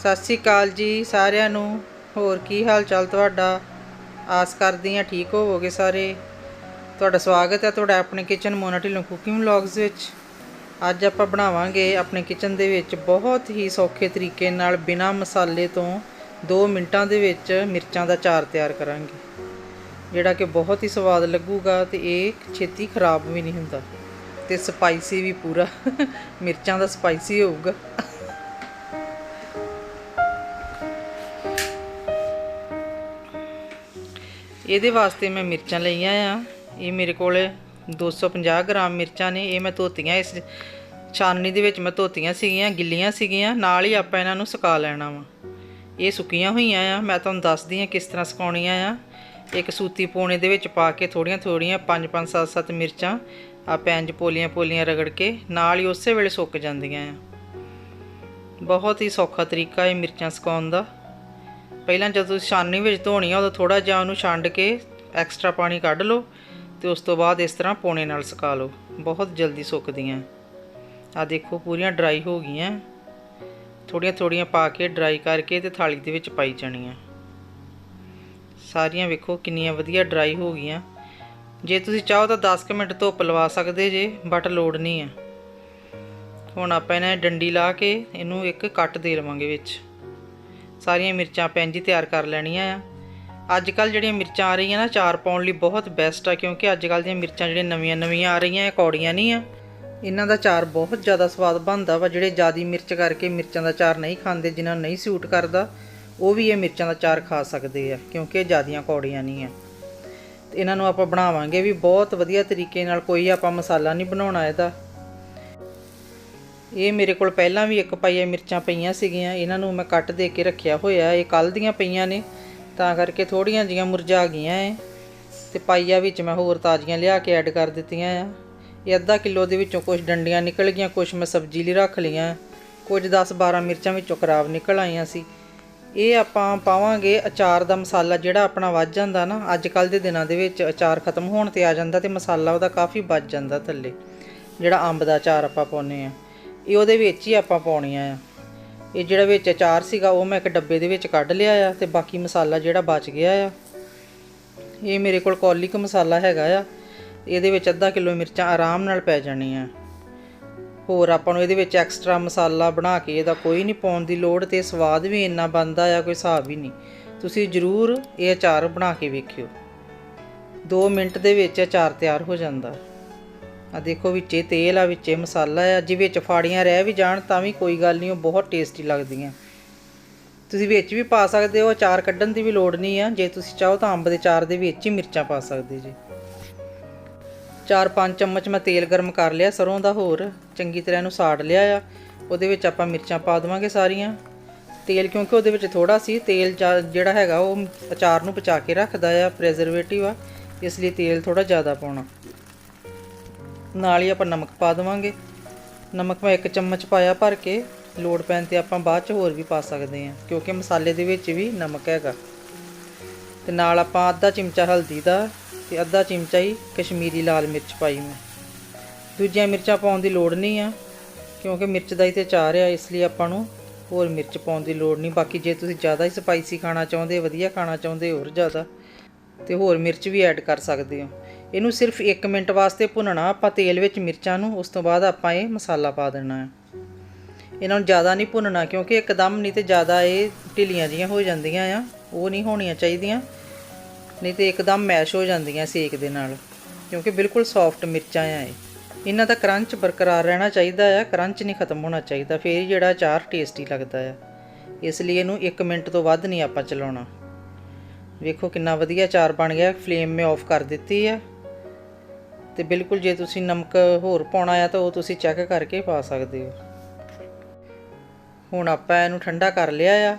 ਸਤਿ ਸ੍ਰੀ ਅਕਾਲ ਜੀ ਸਾਰਿਆਂ ਨੂੰ। ਹੋਰ ਕੀ ਹਾਲ ਚਾਲ ਤੁਹਾਡਾ? ਆਸ ਕਰਦੀ ਹਾਂ ਠੀਕ ਹੋਵੋਗੇ ਸਾਰੇ। ਤੁਹਾਡਾ ਸਵਾਗਤ ਹੈ ਤੁਹਾਡਾ ਆਪਣੇ kitchen Mona Dhillon cooking vlogs ਵਿੱਚ। ਅੱਜ ਆਪਾਂ ਬਣਾਵਾਂਗੇ ਆਪਣੇ ਕਿਚਨ ਦੇ ਵਿੱਚ ਬਹੁਤ ਹੀ ਸੌਖੇ ਤਰੀਕੇ ਨਾਲ ਬਿਨਾਂ ਮਸਾਲੇ ਤੋਂ 2 ਮਿੰਟਾਂ ਦੇ ਵਿੱਚ ਮਿਰਚਾਂ ਦਾ ਚਾਰ ਤਿਆਰ ਕਰਾਂਗੇ। ਜਿਹੜਾ ਕਿ ਬਹੁਤ ਹੀ ਸਵਾਦ ਲੱਗੂਗਾ ਤੇ ਇਹ ਛੇਤੀ ਖਰਾਬ ਵੀ ਨਹੀਂ ਹੁੰਦਾ। ਤੇ ਸਪਾਈਸੀ ਵੀ ਪੂਰਾ। ਮਿਰਚਾਂ ਦਾ ਸਪਾਈਸੀ ਹੋਊਗਾ। ਇਹਦੇ ਵਾਸਤੇ ਮੈਂ ਮਿਰਚਾਂ ਲਈਆਂ ਆ। ਇਹ ਮੇਰੇ ਕੋਲ 250 ਗ੍ਰਾਮ ਮਿਰਚਾਂ ਨੇ। ਇਹ ਮੈਂ ਧੋਤੀਆਂ। ਇਸ ਛਾਨਣੀ ਦੇ ਵਿੱਚ ਮੈਂ ਧੋਤੀਆਂ ਸੀਗੀਆਂ, ਗਿੱਲੀਆਂ ਸੀਗੀਆਂ। ਨਾਲ ਹੀ ਆਪਾਂ ਇਹਨਾਂ ਨੂੰ ਸੁਕਾ ਲੈਣਾ ਵਾ। ਇਹ ਸੁੱਕੀਆਂ ਹੋਈਆਂ ਆ। ਮੈਂ ਤੁਹਾਨੂੰ ਦੱਸਦੀ ਆ ਕਿਸ ਤਰ੍ਹਾਂ ਸੁਕਾਉਣੀਆਂ ਆ। ਇੱਕ ਸੂਤੀ ਪੋਣੇ ਦੇ ਵਿੱਚ ਪਾ ਕੇ ਥੋੜੀਆਂ ਥੋੜੀਆਂ 5 5 7 7 ਮਿਰਚਾਂ ਆ ਪੈਂਜ ਪੋਲੀਆਂ ਪੋਲੀਆਂ ਰਗੜ ਕੇ ਨਾਲ ਹੀ ਉਸੇ ਵੇਲੇ ਸੁੱਕ ਜਾਂਦੀਆਂ ਆ। ਬਹੁਤ ਹੀ ਸੌਖਾ ਤਰੀਕਾ ਇਹ ਮਿਰਚਾਂ ਸੁਕਾਉਣ ਦਾ। ਪਹਿਲਾਂ ਜਦੋਂ ਤੁਸੀਂ ਛਾਨਣੀ ਵਿੱਚ ਧੋਣੀ ਆ, ਉਦੋਂ ਥੋੜਾ ਜਿਹਾ ਉਹਨੂੰ ਛੰਡ ਕੇ ਐਕਸਟਰਾ ਪਾਣੀ ਕੱਢ ਲਓ ਤੇ ਉਸ ਤੋਂ ਬਾਅਦ ਇਸ ਤਰ੍ਹਾਂ ਪੋਣੇ ਨਾਲ ਸੁਕਾ ਲਓ। ਬਹੁਤ ਜਲਦੀ ਸੁੱਕਦੀਆਂ। ਆ ਦੇਖੋ, ਪੂਰੀਆਂ ਡਰਾਈ ਹੋ ਗਈਆਂ। ਥੋੜੀਆਂ ਥੋੜੀਆਂ ਪਾ ਕੇ ਡਰਾਈ ਕਰਕੇ ਤੇ ਥਾਲੀ ਦੇ ਵਿੱਚ ਪਾਈ ਜਾਣੀਆਂ। ਸਾਰੀਆਂ ਵੇਖੋ ਕਿੰਨੀਆਂ ਵਧੀਆ ਡਰਾਈ ਹੋ ਗਈਆਂ। ਜੇ ਤੁਸੀਂ ਚਾਹੋ ਤਾਂ 10 ਕੁ ਮਿੰਟ ਧੁੱਪ ਲਵਾ ਸਕਦੇ ਜੇ ਬਟ ਲੋੜ ਨਹੀਂ ਆ। ਹੁਣ ਆਪਾਂ ਇਹਨਾਂ ਡੰਡੀ ਲਾ ਕੇ ਇਹਨੂੰ ਇੱਕ ਕੱਟ ਦੇ ਲਵਾਂਗੇ ਵਿੱਚ। ਸਾਰੀਆਂ ਮਿਰਚਾਂ ਪੈਨ ਜੀ ਤਿਆਰ ਕਰ ਲੈਣੀਆਂ ਆ। ਅੱਜ ਕੱਲ ਜਿਹੜੀਆਂ ਮਿਰਚਾਂ ਆ ਰਹੀਆਂ ਨਾ ਚਾਰ ਪਾਉਣ ਲਈ ਬਹੁਤ ਬੈਸਟ ਆ, ਕਿਉਂਕਿ ਅੱਜ ਕੱਲ ਦੀਆਂ ਮਿਰਚਾਂ ਜਿਹੜੀਆਂ ਨਵੀਆਂ ਨਵੀਆਂ ਆ ਰਹੀਆਂ, ਇਹ ਕੌੜੀਆਂ ਨਹੀਂ ਆ। ਇਹਨਾਂ ਦਾ ਚਾਰ ਬਹੁਤ ਜ਼ਿਆਦਾ ਸਵਾਦ ਬਣਦਾ ਵਾ, ਜਿਹੜੇ ਜ਼ਿਆਦੀ ਮਿਰਚ ਕਰਕੇ ਮਿਰਚਾਂ ਦਾ ਚਾਰ ਨਹੀਂ ਖਾਂਦੇ, ਜਿਨ੍ਹਾਂ ਨੂੰ ਨਹੀਂ ਸੂਟ ਕਰਦਾ, ਉਹ ਵੀ ਇਹ ਮਿਰਚਾਂ ਦਾ ਚਾਰ ਖਾ ਸਕਦੇ ਆ, ਕਿਉਂਕਿ ਇਹ ਜ਼ਿਆਦੀਆਂ ਕੌੜੀਆਂ ਨਹੀਂ ਆ। ਤੇ ਇਹਨਾਂ ਨੂੰ ਆਪਾਂ ਬਣਾਵਾਂਗੇ ਵੀ ਬਹੁਤ ਵਧੀਆ ਤਰੀਕੇ ਨਾਲ, ਕੋਈ ਆਪਾਂ ਮਸਾਲਾ ਨਹੀਂ ਬਣਾਉਣਾ ਇਹਦਾ। ਇਹ ਮੇਰੇ ਕੋਲ ਪਹਿਲਾਂ ਵੀ ਇੱਕ ਪਾਈਆ ਮਿਰਚਾਂ ਪਈਆਂ ਸੀਗੀਆਂ, ਇਹਨਾਂ ਨੂੰ ਮੈਂ ਕੱਟ ਦੇ ਕੇ ਰੱਖਿਆ ਹੋਇਆ, ਇਹ ਕੱਲ ਦੀਆਂ ਪਈਆਂ ਨੇ, ਤਾਂ ਕਰਕੇ ਥੋੜੀਆਂ ਜੀਆਂ ਮੁਰਝਾ ਗਈਆਂ ਐ। ਤੇ ਪਾਈਆ ਵਿੱਚ ਮੈਂ ਹੋਰ ਤਾਜ਼ੀਆਂ ਲਿਆ ਕੇ ਐਡ ਕਰ ਦਿੱਤੀਆਂ ਆ। ਇਹ ਅੱਧਾ ਕਿਲੋ ਦੇ ਵਿੱਚੋਂ ਕੁਝ ਡੰਡੀਆਂ ਨਿਕਲ ਗਈਆਂ ਕੁਝ ਮੈਂ ਸਬਜ਼ੀ ਲਈ ਰੱਖ ਲਈਆਂ, ਕੁਝ 10 12 ਮਿਰਚਾਂ ਵਿੱਚੋਂ ਖਰਾਬ ਨਿਕਲ ਆਈਆਂ ਸੀ। ਇਹ ਆਪਾਂ ਪਾਵਾਂਗੇ ਅਚਾਰ ਦਾ ਮਸਾਲਾ ਜਿਹੜਾ ਆਪਣਾ ਵੱਜ ਜਾਂਦਾ ਨਾ, ਅੱਜ ਕੱਲ ਦੇ ਦਿਨਾਂ ਦੇ ਵਿੱਚ ਅਚਾਰ ਖਤਮ ਹੋਣ ਤੇ ਆ ਜਾਂਦਾ ਤੇ ਮਸਾਲਾ ਉਹਦਾ ਕਾਫੀ ਵੱਜ ਜਾਂਦਾ ਥੱਲੇ, ਜਿਹੜਾ ਅੰਬ ਦਾ ਅਚਾਰ ਆਪਾਂ ਪਾਉਨੇ ਆ ਇਹ ਉਹਦੇ ਵਿੱਚ ਹੀ ਆਪਾਂ ਪਾਉਣੀਆਂ ਆ। ਇਹ ਜਿਹੜਾ ਵਿੱਚ ਅਚਾਰ ਸੀਗਾ, ਉਹ ਮੈਂ ਇੱਕ ਡੱਬੇ ਦੇ ਵਿੱਚ ਕੱਢ ਲਿਆ ਆ ਤੇ ਬਾਕੀ ਮਸਾਲਾ ਜਿਹੜਾ ਬਚ ਗਿਆ ਆ। ਇਹ ਮੇਰੇ ਕੋਲ ਕੌਲਿਕ ਮਸਾਲਾ ਹੈਗਾ ਆ। ਇਹਦੇ ਵਿੱਚ ਅੱਧਾ ਕਿਲੋ ਮਿਰਚਾਂ ਆਰਾਮ ਨਾਲ ਪੈ ਜਾਣੀਆਂ। ਹੋਰ ਆਪਾਂ ਨੂੰ ਇਹਦੇ ਵਿੱਚ ਐਕਸਟਰਾ ਮਸਾਲਾ ਬਣਾ ਕੇ ਇਹਦਾ ਕੋਈ ਨਹੀਂ ਪਾਉਣ ਦੀ ਲੋੜ ਤੇ ਸਵਾਦ ਵੀ ਇੰਨਾ ਬਣਦਾ ਆ, ਕੋਈ ਹਿਸਾਬ ਹੀ ਨਹੀਂ। ਤੁਸੀਂ ਜ਼ਰੂਰ ਇਹ ਅਚਾਰ ਬਣਾ ਕੇ ਵੇਖਿਓ। 2 ਮਿੰਟ ਦੇ ਵਿੱਚ ਅਚਾਰ ਤਿਆਰ ਹੋ ਜਾਂਦਾ। ਆ ਦੇਖੋ ਵਿੱਚੇ ਤੇਲ ਆ, ਵਿੱਚੇ ਮਸਾਲਾ ਆ ਜੇ ਵਿੱਚ ਫਾੜੀਆਂ ਰਹਿ ਵੀ ਜਾਣ ਤਾਂ ਵੀ ਕੋਈ ਗੱਲ ਨਹੀਂ, ਉਹ ਬਹੁਤ ਟੇਸਟੀ ਲੱਗਦੀਆਂ। ਤੁਸੀਂ ਵਿੱਚ ਵੀ ਪਾ ਸਕਦੇ ਹੋ, ਅਚਾਰ ਕੱਢਣ ਦੀ ਵੀ ਲੋੜ ਨਹੀਂ ਆ, ਜੇ ਤੁਸੀਂ ਚਾਹੋ ਤਾਂ ਅੰਬ ਦੇ ਚਾਰ ਦੇ ਵਿੱਚ ਹੀ ਮਿਰਚਾਂ ਪਾ ਸਕਦੇ ਜੀ। 4-5 ਚਮਚ ਮੈਂ ਤੇਲ ਗਰਮ ਕਰ ਲਿਆ, ਸਰੋਂ ਦਾ ਹੋਰ ਚੰਗੀ ਤਰ੍ਹਾਂ ਇਹਨੂੰ ਸਾੜ ਲਿਆ ਆ। ਉਹਦੇ ਵਿੱਚ ਆਪਾਂ ਮਿਰਚਾਂ ਪਾ ਦੇਵਾਂਗੇ ਸਾਰੀਆਂ। ਤੇਲ ਕਿਉਂਕਿ ਉਹਦੇ ਵਿੱਚ ਥੋੜਾ ਸੀ, ਤੇਲ ਜਾ- ਜਿਹੜਾ ਹੈਗਾ ਉਹ ਅਚਾਰ ਨੂੰ ਬਚਾ ਕੇ ਰੱਖਦਾ ਆ ਪ੍ਰੈਜ਼ਰਵੇਟਿਵ ਆ, ਇਸ ਲਈ ਤੇਲ ਥੋੜਾ ਜ਼ਿਆਦਾ ਪਾਉਣਾ। ਨਾਲ ਹੀ ਆਪਾਂ ਨਮਕ ਪਾ ਦੇਵਾਂਗੇ। ਨਮਕ ਮੈਂ 1 ਚਮਚ ਪਾਇਆ ਭਰ ਕੇ, ਲੋੜ ਪੈਣ ਤੇ ਆਪਾਂ ਬਾਅਦ ਚ ਹੋਰ ਵੀ ਪਾ ਸਕਦੇ ਹਾਂ, ਕਿਉਂਕਿ ਮਸਾਲੇ ਦੇ ਵਿੱਚ ਵੀ ਨਮਕ ਹੈਗਾ। ਤੇ ਨਾਲ ਆਪਾਂ ਅੱਧਾ ਚਮਚਾ ਹਲਦੀ ਦਾ ਤੇ ਅੱਧਾ ਚਮਚਾ ਹੀ ਕਸ਼ਮੀਰੀ ਲਾਲ ਮਿਰਚ ਪਾਈ ਮੈਂ। ਦੂਜੀਆਂ ਮਿਰਚਾਂ ਪਾਉਣ ਦੀ ਲੋੜ ਨਹੀਂ ਆ, ਕਿਉਂਕਿ ਮਿਰਚ ਦਾ ਹੀ ਤੇ ਚਾਰ ਆ, ਇਸ ਲਈ ਆਪਾਂ ਨੂੰ ਹੋਰ ਮਿਰਚ ਪਾਉਣ ਦੀ ਲੋੜ ਨਹੀਂ। ਬਾਕੀ ਜੇ ਤੁਸੀਂ ਜ਼ਿਆਦਾ ਹੀ ਸਪਾਈਸੀ ਖਾਣਾ ਚਾਹੁੰਦੇ, ਵਧੀਆ ਖਾਣਾ ਚਾਹੁੰਦੇ, ਹੋਰ ਜ਼ਿਆਦਾ, ਤੇ ਹੋਰ ਮਿਰਚ ਵੀ ਐਡ ਕਰ ਸਕਦੇ ਹੋ। ਇਹਨੂੰ ਸਿਰਫ 1 ਮਿੰਟ ਵਾਸਤੇ ਭੁੰਨਣਾ, ਆਪਾਂ ਤੇਲ ਵਿੱਚ ਮਿਰਚਾਂ ਨੂੰ, ਉਸ ਤੋਂ ਬਾਅਦ ਆਪਾਂ ਇਹ ਮਸਾਲਾ ਪਾ ਦੇਣਾ ਹੈ। ਇਹਨਾਂ ਨੂੰ ਜ਼ਿਆਦਾ ਨਹੀਂ ਭੁੰਨਣਾ, ਕਿਉਂਕਿ ਇੱਕਦਮ ਨਹੀਂ ਤੇ ਜ਼ਿਆਦਾ ਇਹ ਢਿੱਲੀਆਂ ਜੀਆਂ ਹੋ ਜਾਂਦੀਆਂ ਆ, ਉਹ ਨਹੀਂ ਹੋਣੀਆਂ ਚਾਹੀਦੀਆਂ। ਨਹੀਂ ਤੇ ਇੱਕਦਮ ਮੈਸ਼ ਹੋ ਜਾਂਦੀਆਂ ਸੇਕ ਦੇ ਨਾਲ, ਕਿਉਂਕਿ ਬਿਲਕੁਲ ਸੌਫਟ ਮਿਰਚਾਂ ਆ ਇਹ। ਇਹਨਾਂ ਦਾ ਕਰੰਚ ਬਰਕਰਾਰ ਰਹਿਣਾ ਚਾਹੀਦਾ ਆ ਕਰੰਚ ਨਹੀਂ ਖਤਮ ਹੋਣਾ ਚਾਹੀਦਾ, ਫੇਰ ਜਿਹੜਾ ਚਾਰ ਟੇਸਟੀ ਲੱਗਦਾ ਆ। ਇਸ ਲਈ ਇਹਨੂੰ 1 ਮਿੰਟ ਤੋਂ ਵੱਧ ਨਹੀਂ ਆਪਾਂ ਚਲਾਉਣਾ। ਵੇਖੋ ਕਿੰਨਾ ਵਧੀਆ ਚਾਰ ਬਣ ਗਿਆ ਫਲੇਮ ਮੈਂ ਆਫ ਕਰ ਦਿੱਤੀ ਆ। ਤੇ ਬਿਲਕੁਲ ਜੇ ਤੁਸੀਂ ਨਮਕ ਹੋਰ ਪਾਉਣਾ ਆ ਤਾਂ ਉਹ ਤੁਸੀਂ ਚੈੱਕ ਕਰਕੇ ਪਾ ਸਕਦੇ ਹੋ। ਹੁਣ ਆਪਾਂ ਇਹਨੂੰ ਠੰਡਾ ਕਰ ਲਿਆ ਆ।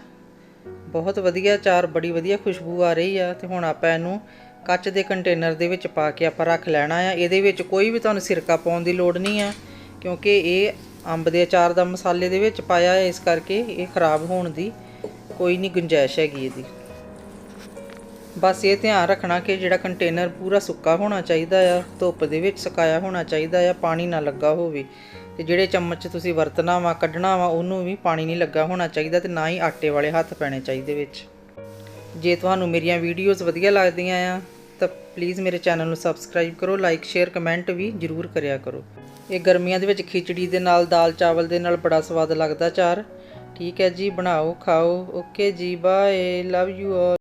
ਬਹੁਤ ਵਧੀਆ ਅਚਾਰ ਬੜੀ ਵਧੀਆ ਖੁਸ਼ਬੂ ਆ ਰਹੀ ਆ ਤੇ ਹੁਣ ਆਪਾਂ ਇਹਨੂੰ ਕੱਚ ਦੇ ਕੰਟੇਨਰ ਦੇ ਵਿੱਚ ਪਾ ਕੇ ਆਪਾਂ ਰੱਖ ਲੈਣਾ ਆ। ਇਹਦੇ ਵਿੱਚ ਕੋਈ ਵੀ ਤੁਹਾਨੂੰ ਸਿਰਕਾ ਪਾਉਣ ਦੀ ਲੋੜ ਨਹੀਂ ਆ, ਕਿਉਂਕਿ ਇਹ ਅੰਬ ਦੇ ਅਚਾਰ ਦਾ ਮਸਾਲੇ ਦੇ ਵਿੱਚ ਪਾਇਆ ਹੈ ਇਸ ਕਰਕੇ ਇਹ ਖਰਾਬ ਹੋਣ ਦੀ ਕੋਈ ਨਹੀਂ ਗੁੰਜਾਇਸ਼ ਹੈਗੀ ਇਹਦੀ। ਬਸ ਇਹ ਧਿਆਨ ਰੱਖਣਾ ਕਿ ਜਿਹੜਾ ਕੰਟੇਨਰ ਪੂਰਾ ਸੁੱਕਾ ਹੋਣਾ ਚਾਹੀਦਾ ਆ, ਧੁੱਪ ਦੇ ਵਿੱਚ ਸੁਕਾਇਆ ਹੋਣਾ ਚਾਹੀਦਾ ਆ, ਪਾਣੀ ਨਾ ਲੱਗਾ ਹੋਵੇ। ਤੇ ਜਿਹੜੇ ਚਮਚ ਤੁਸੀਂ ਵਰਤਣਾ ਵਾ, ਕੱਢਣਾ ਵਾ, ਉਹਨੂੰ ਵੀ ਪਾਣੀ ਨਹੀਂ ਲੱਗਾ ਹੋਣਾ ਚਾਹੀਦਾ ਤੇ ਨਾ ਹੀ ਆਟੇ ਵਾਲੇ ਹੱਥ ਪੈਣੇ ਚਾਹੀਦੇ ਵਿੱਚ। ਜੇ ਤੁਹਾਨੂੰ ਮੇਰੀਆਂ ਵੀਡੀਓਜ਼ ਵਧੀਆ ਲੱਗਦੀਆਂ ਆ, ਤਾਂ ਪਲੀਜ਼ ਮੇਰੇ ਚੈਨਲ ਨੂੰ ਸਬਸਕ੍ਰਾਈਬ ਕਰੋ ਲਾਈਕ ਸ਼ੇਅਰ ਕਮੈਂਟ ਵੀ ਜਰੂਰ ਕਰਿਆ ਕਰੋ। ਇਹ ਗਰਮੀਆਂ ਦੇ ਵਿੱਚ ਖਿਚੜੀ ਦੇ ਨਾਲ, ਦਾਲ ਚਾਵਲ ਦੇ ਨਾਲ ਬੜਾ ਸਵਾਦ ਲੱਗਦਾ ਚਾਰ ਠੀਕ ਹੈ ਜੀ, ਬਣਾਓ, ਖਾਓ। ਓਕੇ ਜੀ ਬਾਏ ਲਵ ਯੂ ਆਲ